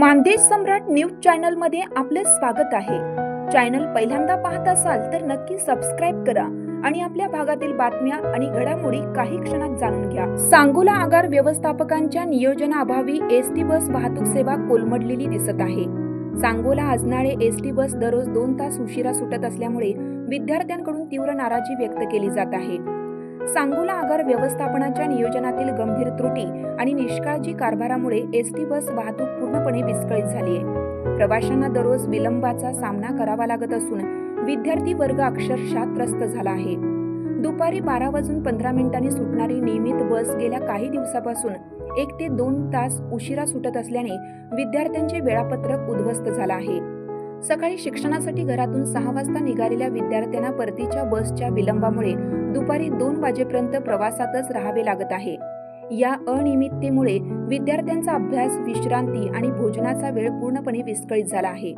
मानदेश सम्राट news चॅनलमध्ये आपले स्वागत आहे. चॅनल पहिल्यांदा पाहत असाल तर नक्की सबस्क्राईब करा आणि आपल्या भागातील बातम्या आणि घडामोडी काही क्षणात जाणून घ्या. सांगोला आगार व्यवस्थापकांच्या नियोजनाअभावी एस टी बस वाहतूक सेवा कोलमडलेली दिसत आहे. सांगोला आजणारे एस टी बस दररोज दोन तास उशिरा सुटत असल्यामुळे विद्यार्थ्यांकडून तीव्र नाराजी व्यक्त केली जात आहे. सांगोला आगार व्यवस्थापनाच्या नियोजनातील गंभीर त्रुटी आणि निष्काळजी कारभारामुळे एस टी बस वाहतूक पूर्णपणे विस्कळीत झाली आहे. प्रवाशांना दररोज विलंबाचा सामना करावा लागत असून विद्यार्थी वर्ग अक्षरशः त्रस्त झाला आहे. दुपारी बारा वाजून पंधरा मिनिटांनी सुटणारी नियमित बस गेल्या काही दिवसापासून एक ते दोन तास उशिरा सुटत असल्याने विद्यार्थ्यांचे वेळापत्रक उद्ध्वस्त झालं आहे. सकाळी शिक्षणासाठी घरातून सहा वाजता निघालेल्या विद्यार्थ्यांना परतीच्या बसच्या विलंबामुळे दुपारी दोन वाजेपर्यंत प्रवासातच राहावे लागत आहे. या अनियमिततेमुळे विद्यार्थ्यांचा अभ्यास विश्रांती आणि भोजनाचा वेळ पूर्णपणे विस्कळीत झाला आहे.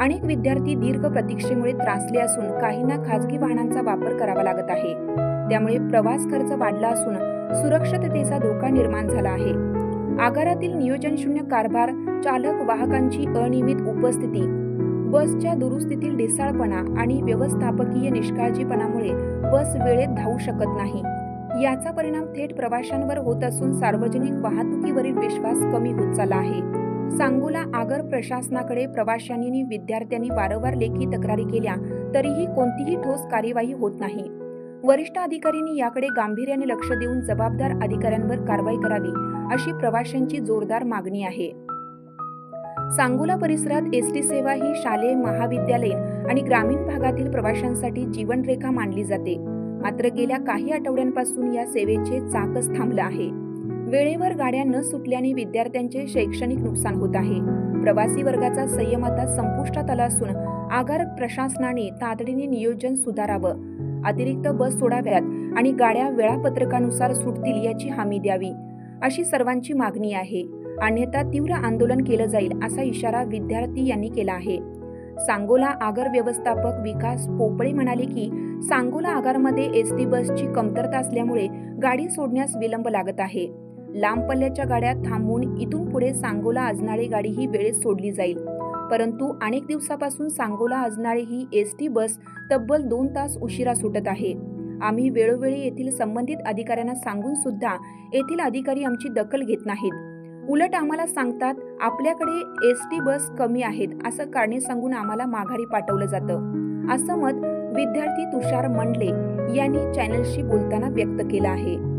अनेक विद्यार्थी दीर्घ प्रतीक्षेमुळे त्रासले असून काहींना खाजगी वाहनांचा वापर करावा लागत आहे. त्यामुळे प्रवास खर्च वाढला असून सुरक्षिततेचा धोका निर्माण झाला आहे. आगारातील नियोजनशून्य कारभार चालक वाहकांची अनियमित उपस्थिती बसच्या दुरुस्तीतील ढिसाळपणा आणि व्यवस्थापकीय निष्काळजीपणामुळे बस वेळेत धावू शकत नाही. याचा परिणाम थेट प्रवाशांवर होत असून सार्वजनिक वाहतुकीवरील विश्वास कमी होत चालला आहे. सांगोला आगर प्रशासनाकडे प्रवाशांनी विद्यार्थ्यांनी वारंवार लेखी तक्रारी केल्या तरीही कोणतीही ठोस कार्यवाही होत नाही. वरिष्ठ अधिकाऱ्यांनी याकडे गांभीर्याने लक्ष देऊन जबाबदार अधिकाऱ्यांवर कारवाई करावी अशी प्रवाशांची जोरदार मागणी आहे. सांगोला परिसरात एस टी सेवा ही शालेय महाविद्यालयीन आणि ग्रामीण भागातील प्रवाशांसाठी जीवनरेखा मानली जाते. मात्र गेल्या काही आठवड्यांपासून या सेवेचे चाकच थांबलं आहे. वेळेवर गाड्या न सुटल्याने विद्यार्थ्यांचे शैक्षणिक नुकसान होत आहे. प्रवासी वर्गाचा संयम आता संपुष्टात आला असून आगार प्रशासनाने तातडीने नियोजन सुधारावं. अतिरिक्त बस सोडाव्यात आणि गाड्या वेळापत्रकानुसार सुटतील याची हमी द्यावी. अशी सर्वांची मागणी आहे. अन्यथा तीव्र आंदोलन केलं जाईल असा इशारा विद्यार्थी यांनी केला आहे. सांगोला आगार व्यवस्थापक विकास पोपळे म्हणाले की सांगोला आगारमध्ये एस टी बसची कमतरता असल्यामुळे गाडी सोडण्यास विलंब लागत आहे. लांब पल्ल्याच्या गाड्या थांबवून इथून पुढे सांगोला आजनाळे गाडी ही वेळेत सोडली जाईल. परंतु अनेक दिवसापासून सांगोला अजनाळे ही एस टी बस तब्बल दोन तास उशिरा सुटत आहे. आम्ही वेळोवेळी येथील संबंधित अधिकाऱ्यांना सांगून सुद्धा येथील अधिकारी आमची दखल घेत नाहीत. उलट आम्हाला सांगतात आपल्याकडे एस टी बस कमी आहेत असं कारणे सांगून आम्हाला माघारी पाठवलं जातं. असं मत विद्यार्थी तुषार मंडले यांनी चॅनलशी बोलताना व्यक्त केलं आहे.